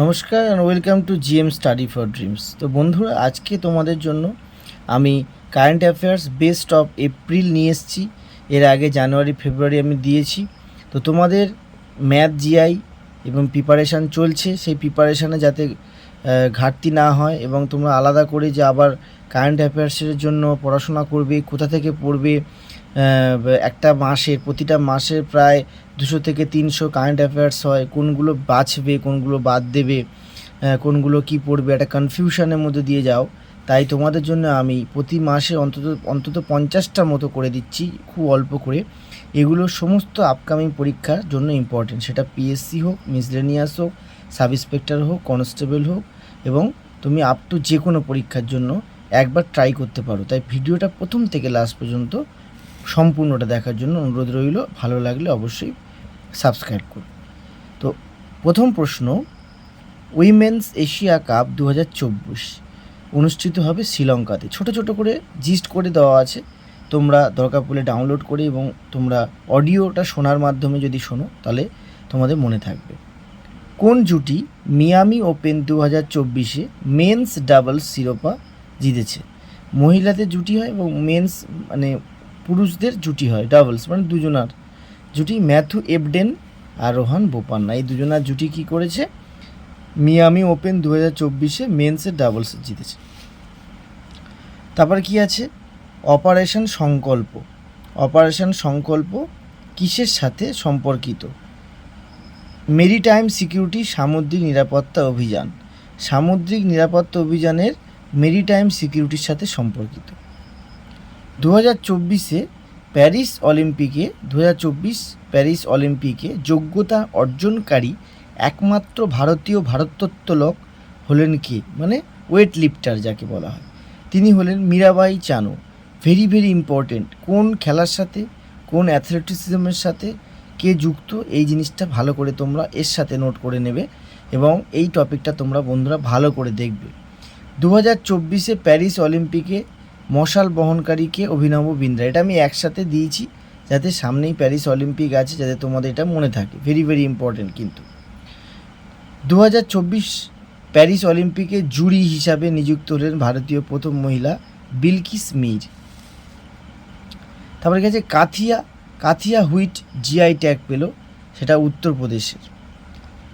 নমস্কার and welcome to GM study for dreams তো বন্ধুরা, আজকে তোমাদের জন্য আমি current affairs best of April নিয়ে এসেছি। এর আগে জানুয়ারি ফেব্রুয়ারি আমি দিয়েছি। তো তোমাদের ম্যাথ জিআই এবং প্রিপারেশান চলছে। সেই প্রিপারেশানে যাতে ঘাটতি না হয় এবং তোমরা আলাদা করে যে আবার কারেন্ট অ্যাফেয়ার্সের জন্য পড়াশোনা করবে, কোথা থেকে পড়বে একটা মাসের, প্রতিটা মাসের প্রায় দুশো থেকে তিনশো কারেন্ট অ্যাফেয়ার্স হয়। কোনগুলো বাছবে কোনগুলো বাদ দেবে কোনগুলো কি পড়বে, একটা কনফিউশনের মধ্যে দিয়ে যাও। তাই তোমাদের জন্য আমি প্রতি মাসে অন্তত অন্তত পঞ্চাশটার মতো করে দিচ্ছি, খুব অল্প করে। এগুলো সমস্ত আপকামিং পরীক্ষার জন্য ইম্পর্টেন্ট সেটা পিএসসি হোক মিসলেনিয়াস হোক সাব ইন্সপেক্টর হোক কনস্টেবল হোক, এবং তুমি আপ টু যে কোনো পরীক্ষার জন্য একবার ট্রাই করতে পারো। তাই ভিডিওটা প্রথম থেকে লাস্ট পর্যন্ত সম্পূর্ণটা দেখার জন্য অনুরোধ রইল, ভালো লাগলে অবশ্যই সাবস্ক্রাইব করুন। তো প্রথম প্রশ্ন উইমেন্স এশিয়া কাপ দু হাজার চব্বিশ অনুষ্ঠিত হবে শ্রীলঙ্কাতে। ছোট ছোট করে জিস্ট করে দেওয়া আছে, তোমরা দরকার পড়লে ডাউনলোড করে এবং তোমরা অডিওটা শোনার মাধ্যমে যদি শোনো, তাহলে তোমাদের মনে থাকবে। কোন জুটি মিয়ামি ওপেন দু হাজার চব্বিশে মেন্স ডাবলস শিরোপা জিতেছে? মহিলাদের জুটি হয় এবং মেন্স মানে পুরুষদের জুটি হয় ডাবলস মানে দুজনার জুটি। ম্যাথু এবডেন আর রোহান বোপান্না। এই দুজনার জুটি কি করেছে? মিয়ামি ওপেন দু হাজার চব্বিশে মেন্সের ডাবলস জিতেছে। তারপর কি আছে? অপারেশন সংকল্প। অপারেশন সংকল্প কিসের সাথে সম্পর্কিত? মেরিটাইম সিকিউরিটি সামুদ্রিক নিরাপত্তা অভিযান। সামুদ্রিক নিরাপত্তা অভিযানের মেরিটাইম সিকিউরিটির সাথে সম্পর্কিত। দু হাজার চব্বিশে প্যারিস অলিম্পিকে দু হাজার চব্বিশ প্যারিস অলিম্পিকে যোগ্যতা অর্জনকারী একমাত্র ভারতীয় ভারতত্ত্বলোক হলেন কে? মানে ওয়েট লিফটার যাকে বলা হয়। তিনি হলেন Mirabai Chanu. Very very important কোন খেলার সাথে, কোন অ্যাথলেটিসিজমের সাথে কে যুক্ত, এই জিনিসটা ভালো করে তোমরা এর সাথে নোট করে নেবে এবং এই টপিকটা তোমরা বন্ধুরা ভালো করে দেখবে। দু হাজার চব্বিশে প্যারিস অলিম্পিকে মশাল বহনকারীকে অভিনব বিন্দ্রা এটা আমি একসাথে দিয়েছি যাতে সামনেই প্যারিস অলিম্পিক আছে, যাতে তোমাদের এটা মনে থাকে। ভেরি ভেরি ইম্পর্টেন্ট কিন্তু। দু হাজার চব্বিশ প্যারিস অলিম্পিকে জুরি হিসাবে নিযুক্ত হলেন ভারতীয় প্রথম মহিলা বিলকিস মির তারপরে গেছে Kathia. Kathia wheat GI tag পেল, সেটা উত্তরপ্রদেশের।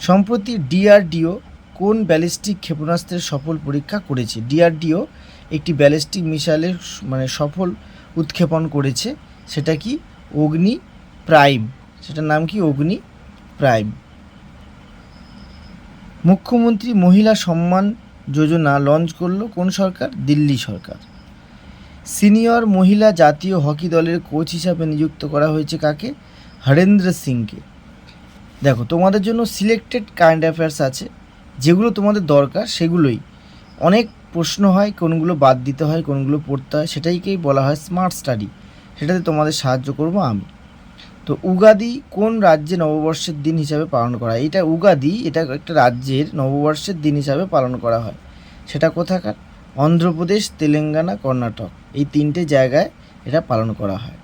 সম্প্রতি ডিআরডিও কোন ব্যালিস্টিক ক্ষেপণাস্ত্রের সফল পরীক্ষা করেছে? ডিআরডিও একটি ব্যালিস্টিক মিসাইলের মানে সফল উৎক্ষেপণ করেছে। সেটা কি? অগ্নি প্রাইম। সেটার নাম কি? অগ্নি প্রাইম। মুখ্যমন্ত্রী মহিলা সম্মান যোজনা লঞ্চ করল কোন সরকার? দিল্লি সরকার। সিনিয়র মহিলা জাতীয় হকি দলের কোচ হিসাবে নিযুক্ত করা হয়েছে কাকে? হরেন্দ্র সিংকে। দেখো, তোমাদের জন্য সিলেক্টেড কারেন্ট অ্যাফেয়ার্স আছে। যেগুলো তোমাদের দরকার, সেগুলোই। অনেক প্রশ্ন হয়, কোনগুলো বাদ দিতে হয়, কোনগুলো পড়তে হয়, সেটাইকেই বলা হয় স্মার্ট স্টাডি সেটাতে তোমাদের সাহায্য করব আমি। তো উগাদি কোন রাজ্যে নববর্ষের দিন হিসাবে পালন করা হয়? এটা উগাদি, এটা একটা রাজ্যের নববর্ষের দিন হিসাবে পালন করা হয়। সেটা কোথাকার? অন্ধ্রপ্রদেশ, তেলেঙ্গানা, কর্ণাটক। এই তিনটে জায়গায় এটা পালন করা হয়।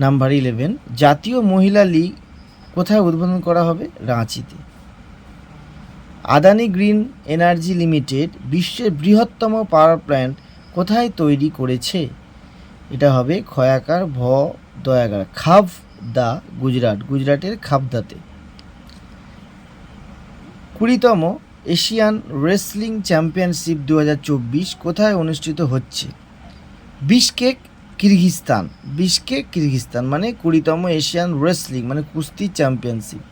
নাম্বার ইলেভেন জাতীয় মহিলা লীগ কোথায় উদ্বোধন করা হবে? রাঁচিতে। আদানি গ্রিন এনার্জি লিমিটেড বিশ্বের বৃহত্তম পাওয়ার প্ল্যান্ট কোথায় তৈরি করেছে? এটা হবে খয়াকার ভ দয়াগার খাভ দা গুজরাট, গুজরাটের খাবদাতে। কুড়িতম এশিয়ান রেসলিং চ্যাম্পিয়নশিপ দু হাজার চব্বিশ কোথায় অনুষ্ঠিত হচ্ছে? বিশকেক কিরগিস্তান বিশকেক কিরগিস্তান মানে কুড়িতম এশিয়ান রেসলিং মানে কুস্তি championship.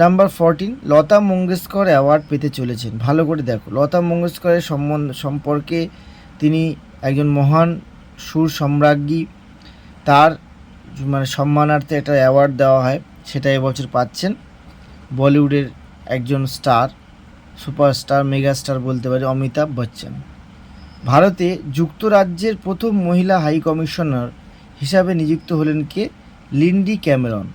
Number fourteen Lata Mangeshkar award পেতে চলেছেন। ভালো করে দেখো, লতা মঙ্গেশকরের সম্বন্ধ সম্পর্কে তিনি একজন মহান সুর সম্রাজ্ঞী। তার মানে সম্মানার্থে একটা অ্যাওয়ার্ড দেওয়া হয়, সেটা এবছর পাচ্ছেন। বলিউডের একজন স্টার সুপারস্টার মেগাস্টার বলতে পারি অমিতাভ বচ্চন। ভারতে যুক্তরাজ্যের প্রথম মহিলা হাই কমিশনার হিসাবে নিযুক্ত হলেন কে? Lindy Cameron.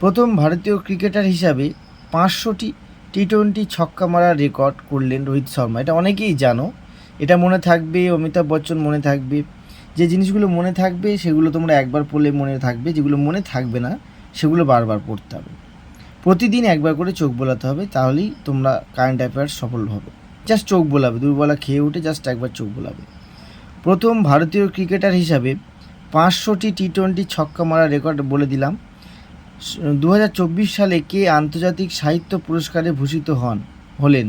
প্রথম ভারতীয় ক্রিকেটার হিসাবে পাঁচশোটি টি টোয়েন্টি ছক্কা মারার রেকর্ড করলেন রোহিত শর্মা। এটা অনেকেই জানো। এটা মনে থাকবে, অমিতাভ বচ্চন মনে থাকবে। যে জিনিসগুলো মনে থাকবে, সেগুলো তোমরা একবার পড়লে মনে থাকবে। যেগুলো মনে থাকবে না, সেগুলো বারবার পড়তে হবে। প্রতিদিন একবার করে চোখ বোলাতে হবে, তাহলেই তোমরা কারেন্ট অ্যাফেয়ার্স সফল হবে। জাস্ট চোখ বোলাবে দুর্বলা খেয়ে উঠে জাস্ট একবার চোখ বোলাবে। প্রথম ভারতীয় ক্রিকেটার হিসাবে পাঁচশোটি টি টোয়েন্টি ছক্কা মারা রেকর্ড বলে দিলাম। দু হাজার চব্বিশ সালে কে আন্তর্জাতিক সাহিত্য পুরস্কারে ভূষিত হন, হলেন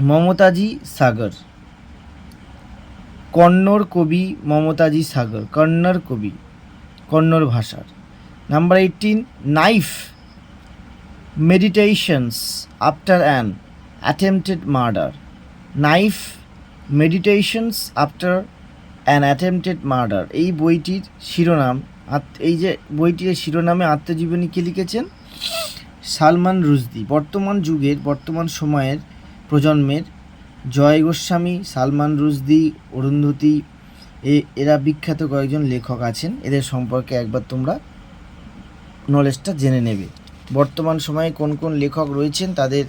মমতাজি সাগর, কন্নড় কবি মমতাজি সাগর, কন্নড় কবি, কন্নড় ভাষার। Number eighteen knife meditations after an attempted murder knife meditations after an attempted murder এই বইটির শিরোনাম এই যে বইটির শিরোনামে আত্মজীবনী কে লিখেছেন? সালমান রুশদি। বর্তমান যুগের, বর্তমান সময়ের প্রজন্মের জয় গোস্বামী, সালমান রুশদি, অরুন্ধতী, এ, এরা বিখ্যাত কয়েকজন লেখক আছেন। এদের সম্পর্কে একবার তোমরা নলেজটা জেনে নেবে। বর্তমান সময়ে কোন কোন লেখক রয়েছেন? তাদের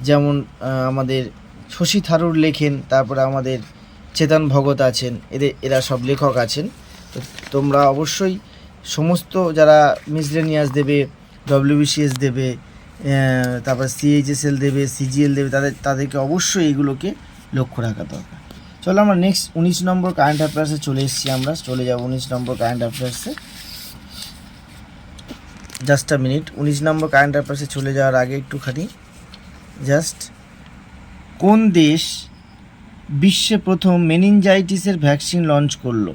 যেমন আমাদের শশী থারুর লেখেন, তারপরে আমাদের চেতন ভগত আছেন, এদের, এরা সব লেখক আছেন। তো তোমরা অবশ্যই সমস্ত যারা মিসলেনিয়াস দেবে ডব্লিউবিসিএস দেবে তারপর সিএইচএসএল দেবে সিজিএল দেবে, তাদের, তাদেরকে অবশ্যই এগুলোকে লক্ষ্য রাখা দরকার। চলো আমরা নেক্সট উনিশ নম্বর কারেন্ট অ্যাফেয়ার্সে চলে এসেছি আমরা। চলে যাব উনিশ নম্বর কারেন্ট অ্যাফেয়ার্সে জাস্ট আ মিনিট উনিশ নম্বর কারেন্ট অ্যাফেয়ার্সে চলে যাওয়ার আগে একটুখানি। জাস্ট কোন দেশ বিশ্বে প্রথম মেনিনজাইটিসের ভ্যাকসিন লঞ্চ করল?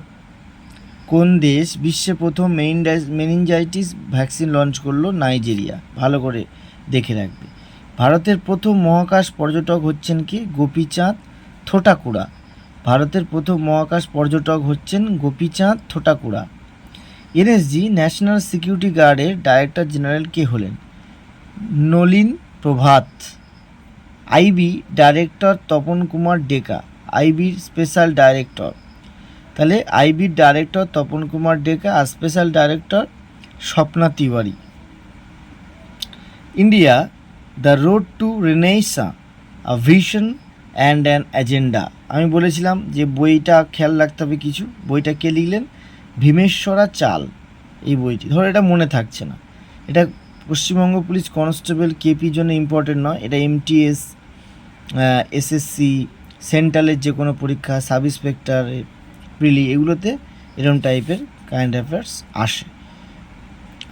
কোন দেশ বিশ্বে প্রথম মেনিনজাইটিস ভ্যাকসিন লঞ্চ করল? নাইজেরিয়া। ভালো করে দেখে রাখবে। ভারতের প্রথম মহাকাশ পর্যটক হচ্ছেন কি? গোপীচাঁদ থোটাকুড়া। ভারতের প্রথম মহাকাশ পর্যটক হচ্ছেন Gopichand Thotakura. NSG, national security গার্ডের ডাইরেক্টর জেনারেল কে হলেন? নলিন প্রভাত। IB, director Tapan Kumar Deka. আইবির special director. তাহলে আইবির director Tapan Kumar Deka R special director Swapna Tiwari. India the road to renaissance a vision and an agenda আমি বলেছিলাম যে বইটা খেয়াল রাখতে হবে কিছু। বইটা কে লিখলেন? ভীমেশ্বরা চাল, এই বইটি। ধরো এটা মনে থাকছে না। এটা পশ্চিমবঙ্গ পুলিশ কনস্টেবল কেপির জন্য ইম্পর্টেন্ট নয়। এটা এমটিএস এসএসসি সেন্ট্রালের যে কোনো পরীক্ষা সাব ইন্সপেক্টর প্রিলি এগুলোতে এরকম টাইপের কারেন্ট অ্যাফেয়ার্স আসে।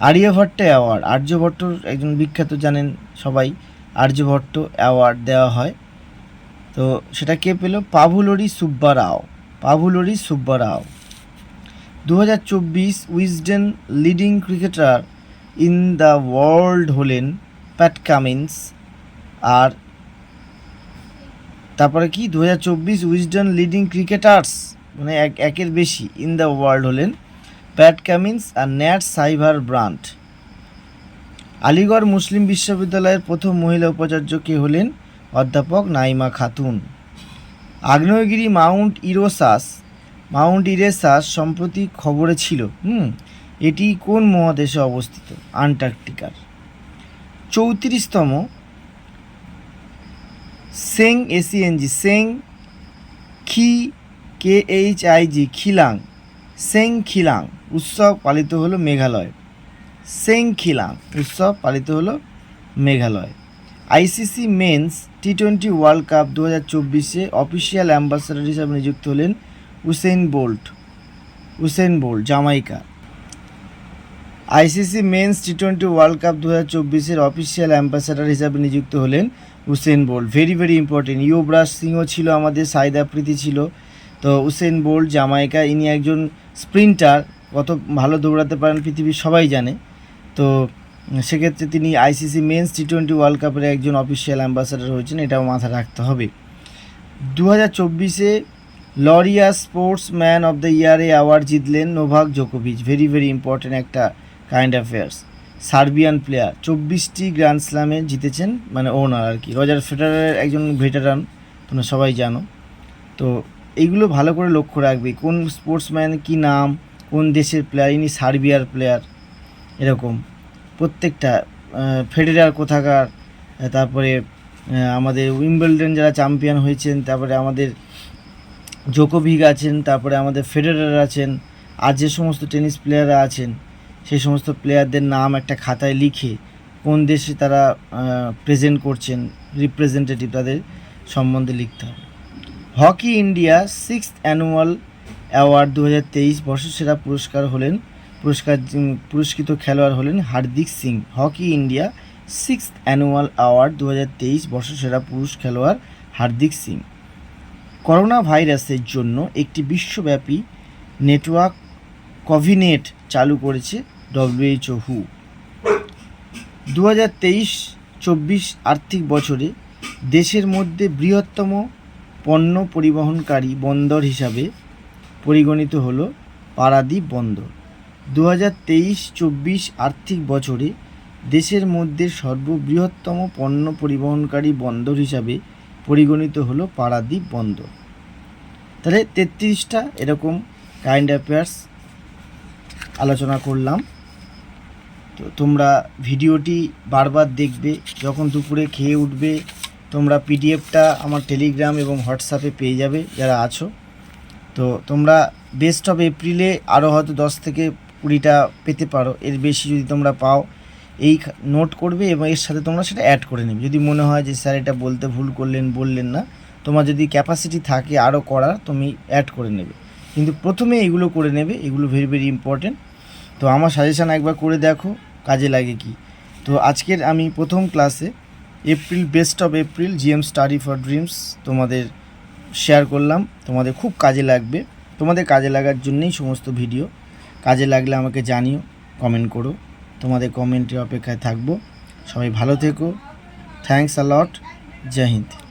আর্যভট্ট অ্যাওয়ার্ড আর্যভট্টর একজন বিখ্যাত জানেন সবাই আর্যভট্ট অ্যাওয়ার্ড দেওয়া হয়। তো সেটা কে পেল? পাভুলরি সুব্বা রাও পাভুলরি সুব্বা রাও দু হাজার চব্বিশ Wisden leading cricketer in the world হলেন প্যাট কামিন্স আর তারপরে কি? দু হাজার চব্বিশ উইজডেন লিডিং ক্রিকেটার্স মানে এক, একের বেশি ইন দ্য ওয়ার্ল্ড হলেন প্যাট কামিন্স আর Nat Sciver Brunt Aligarh Muslim বিশ্ববিদ্যালয়ের প্রথম মহিলা উপাচার্য কে হলেন? অধ্যাপক নাইমা খাতুন। আগ্নেয়গিরি মাউন্ট ইরোসাস, মাউন্ট ইরেসাস সম্প্রতি খবরে ছিল, হুম, এটি কোন মহাদেশে অবস্থিত? আন্টার্কটিকার। চৌত্রিশতম, সেং এসিএনজি সেং খি কে এইচ আইজি খিলাং সেং খিলাং উৎসব পালিত হলো মেঘালয়। সেং খিলাং উৎসব পালিত হলো Meghalaya. ICC men's T twenty world cup দু হাজার চব্বিশে অফিসিয়াল অ্যাম্বাসাডার হিসাবে নিযুক্ত হলেন Usain Bolt Usain Bolt Jamaica ICC men's T twenty world cup দু হাজার চব্বিশের অফিসিয়াল অ্যাম্বাসাডার হিসাবে নিযুক্ত হলেন Usain Bolt very very important Yuvraj সিংও ছিল আমাদের সাইদ আফ্রিদি ছিল। তো উসেন বোল্ট জামাইকা ইনি একজন স্প্রিন্টার কত ভালো দৌড়াতে পারেন, পৃথিবীর সবাই জানে। তো সেক্ষেত্রে তিনি ICC men's T twenty world কাপের একজন অফিসিয়াল অ্যাম্বাসাডার হয়েছেন, এটাও মাথায় রাখতে হবে। দু হাজার চব্বিশে Laureus sports man of the ইয়ারে অ্যাওয়ার্ড জিতলেন নোভাক জোকোভিচ ভেরি ভেরি ইম্পর্টেন্ট একটা কাইন্ড অ্যাফেয়ার্স সার্বিয়ান প্লেয়ার চব্বিশটি গ্র্যান্ড স্ল্যামে জিতেছেন মানে ওনার আর কি। রজার ফেডারের একজন ভেটারান তোমরা সবাই জানো। তো এইগুলো ভালো করে লক্ষ্য রাখবে। কোন স্পোর্টসম্যান কি নাম, কোন দেশের প্লেয়ার ইনি সার্বিয়ার প্লেয়ার এরকম। প্রত্যেকটা ফেডারার কোথাকার, তারপরে আমাদের উইম্বলডন যারা চ্যাম্পিয়ন হয়েছেন, তারপরে আমাদের জোকোভিক আছেন, তারপরে আমাদের ফেডারার আছেন, আর যে সমস্ত টেনিস প্লেয়াররা আছেন, সেই সমস্ত প্লেয়ারদের নাম একটা খাতায় লিখে কোন দেশে তারা প্রেজেন্ট করছেন রিপ্রেজেন্টেটিভ তাদের সম্বন্ধে লিখতে হবে। Hockey India six annual award দু হাজার তেইশ বর্ষসেরা পুরস্কার হলেন, পুরস্কার পুরস্কৃত খেলোয়াড় হলেন Hardik Singh. Hockey India six annual award দু হাজার তেইশ বর্ষসেরা পুরুষ খেলোয়াড় হার্দিক সিং। করোনা ভাইরাসের জন্য একটি বিশ্বব্যাপী নেটওয়ার্ক কভিনেট চালু করেছে ডব্লিউএইচও হু। দু হাজার তেইশ চব্বিশ আর্থিক বছরে দেশের মধ্যে বৃহত্তম পণ্য পরিবহনকারী বন্দর হিসাবে পরিগণিত হলো পারাদ্বীপ বন্দর। দু হাজার তেইশ চব্বিশ আর্থিক বছরে দেশের মধ্যে সর্ববৃহত্তম পণ্য পরিবহনকারী বন্দর হিসাবে পরিগণিত হলো পারাদ্বীপ বন্দর। তাহলে তেত্রিশটা এরকম কাইন্ড অ্যাফেয়ার্স আলোচনা করলাম। তো তোমরা ভিডিওটি বারবার দেখবে, যখন দুপুরে খেয়ে উঠবে তোমরা পিডিএফটা আমার টেলিগ্রাম এবং হোয়াটসঅ্যাপে পেয়ে যাবে, যারা আছো। তো তোমরা বেস্ট অফ এপ্রিলে আরও হয়তো দশ থেকে কুড়িটা পেতে পারো। এর বেশি যদি তোমরা পাও, এই নোট করবে এবং এর সাথে তোমরা সেটা অ্যাড করে নেবে। যদি মনে হয় যে স্যার এটা বলতে ভুল করলেন, বললেন না, তোমার যদি ক্যাপাসিটি থাকে আরও করার, তুমি অ্যাড করে নেবে। কিন্তু প্রথমে এগুলো করে নেবে, এগুলো ভেরি ভেরি ইম্পর্টেন্ট তো আমার সাজেশান একবার করে দেখো, কাজে লাগে কি। তো আজকের আমি প্রথম ক্লাসে April best of April GM study for dreams তোমাদের শেয়ার করলাম। তোমাদের খুব কাজে লাগবে। তোমাদের কাজে লাগার জন্যেই সমস্ত ভিডিও কাজে লাগলে আমাকে জানিও কমেন্ট করো। তোমাদের কমেন্টের অপেক্ষায় থাকব। সবাই ভালো থেকো। থ্যাংকস আ লট জয় হিন্দ।